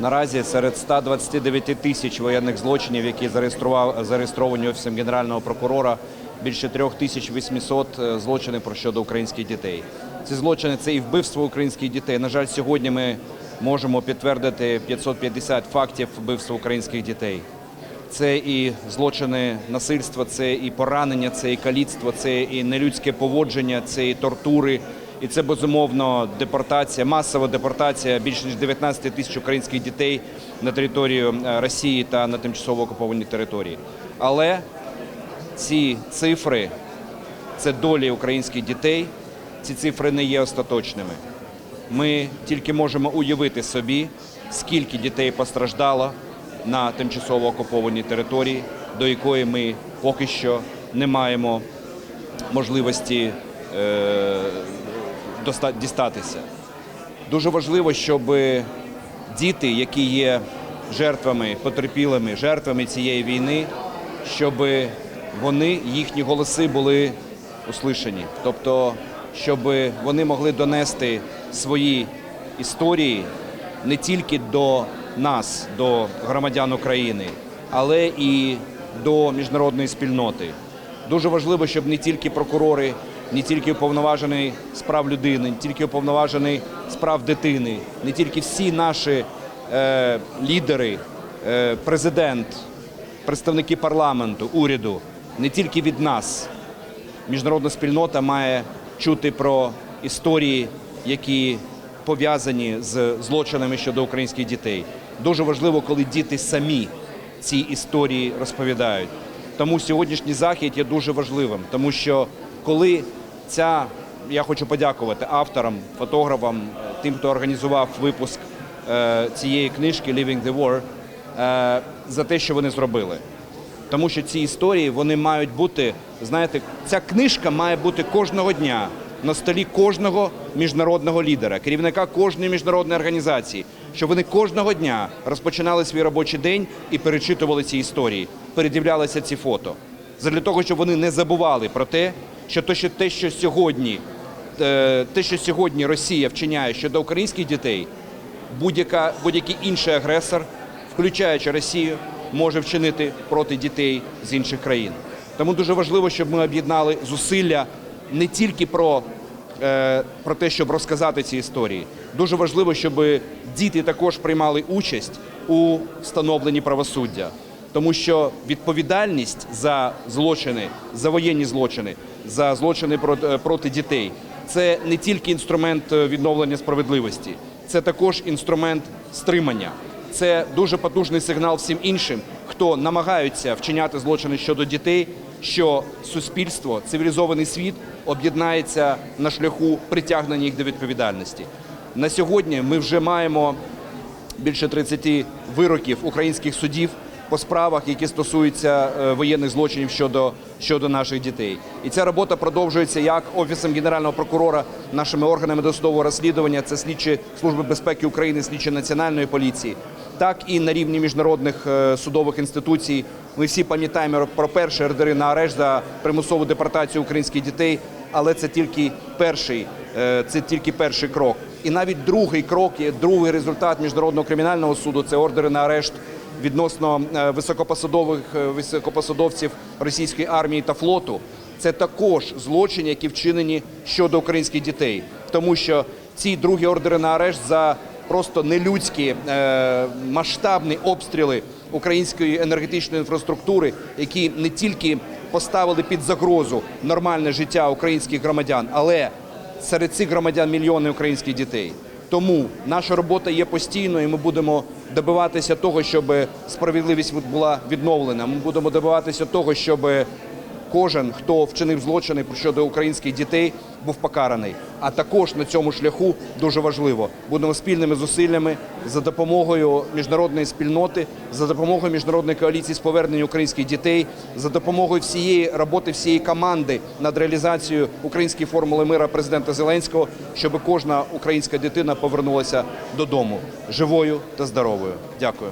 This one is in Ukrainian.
Наразі серед 129 тисяч воєнних злочинів, які зареєстрував зареєстровані офісом генерального прокурора, більше 3800 е, злочинів про щодо українських дітей. Ці злочини це і вбивство українських дітей. На жаль, сьогодні ми можемо підтвердити 550 фактів вбивства українських дітей. Це і злочини насильства, це і поранення, це і каліцтво, це і нелюдське поводження, це і тортури. І це безумовно депортація, масова депортація більше ніж 19 тисяч українських дітей на територію е, Росії та на тимчасово окупованій території. Але ці цифри це долі українських дітей. Ці цифри не є остаточними. Ми тільки можемо уявити собі, скільки дітей постраждало на тимчасово окупованій території, до якої ми поки що не маємо можливості е, дістатися. Дуже важливо, щоб діти, які є жертвами, потерпілими, жертвами цієї війни, щоб вони, їхні голоси були услышані. Тобто, щоб вони могли донести свої історії не тільки до нас, до громадян України, але і до міжнародної спільноти. Дуже важливо, щоб не тільки прокурори, не тільки уповноважений з прав людини, не тільки уповноважений з прав дитини, не тільки всі наші е, лідери, е, президент, представники парламенту, уряду, не тільки від нас. Міжнародна спільнота має чути про історії, які пов'язані з злочинами щодо українських дітей. Дуже важливо, коли діти самі ці історії розповідають. Тому сьогоднішній захід є дуже важливим, тому що коли ця я хочу подякувати авторам, фотографам, тим, хто організував випуск е, цієї книжки Living the War, е, за те, що вони зробили. Тому що ці історії вони мають бути, знаєте, ця книжка має бути кожного дня на столі кожного міжнародного лідера, керівника кожної міжнародної організації, щоб вони кожного дня розпочинали свій робочий день і перечитували ці історії, передивлялися ці фото. Задля того, щоб вони не забували про те, що те, що, сьогодні, е, те, що сьогодні Росія вчиняє щодо українських дітей, будь-яка будь-який інший агресор, включаючи Росію, може вчинити проти дітей з інших країн. Тому дуже важливо, щоб ми об'єднали зусилля не тільки про, е, про те, щоб розказати ці історії. Дуже важливо, щоб діти також приймали участь у встановленні правосуддя. Тому що відповідальність за злочини, за воєнні злочини, за злочини проти, е, дітей це не тільки інструмент е, відновлення справедливості, це також інструмент стримання. Це дуже потужний сигнал всім іншим, хто намагаються вчиняти злочини щодо дітей, що суспільство, цивілізований світ об'єднається на шляху притягнення їх до відповідальності. На сьогодні ми вже маємо більше 30 вироків українських судів по справах, які стосуються е, воєнних злочинів щодо, щодо наших дітей. І ця робота продовжується як офісом генерального прокурора, нашими органами досудового розслідування, це слідчі служби безпеки України, слідчі національної поліції, так і на рівні міжнародних е, судових інституцій. Ми всі пам'ятаємо про перші ордери на арешт за примусову депортацію українських дітей, але це тільки перший, е, це тільки перший крок. І навіть другий крок другий результат міжнародного кримінального суду. Це ордери на арешт відносно е, високопосадових е, високопосадовців російської армії та флоту. Це також злочини, які вчинені щодо українських дітей, тому що ці другі ордери на арешт за просто нелюдські е, масштабні обстріли української енергетичної інфраструктури, які не тільки поставили під загрозу нормальне життя українських громадян, але серед цих громадян мільйони українських дітей. Тому наша робота є постійною. і Ми будемо добиватися того, щоб справедливість була відновлена. Ми будемо добиватися того, щоб кожен, хто вчинив злочини щодо українських дітей, був покараний. А також на цьому шляху дуже важливо будемо спільними зусиллями за допомогою міжнародної спільноти, за допомогою міжнародної коаліції з повернення українських дітей, за допомогою всієї роботи всієї команди над реалізацією української формули мира президента Зеленського, щоб кожна українська дитина повернулася додому живою та здоровою. Дякую.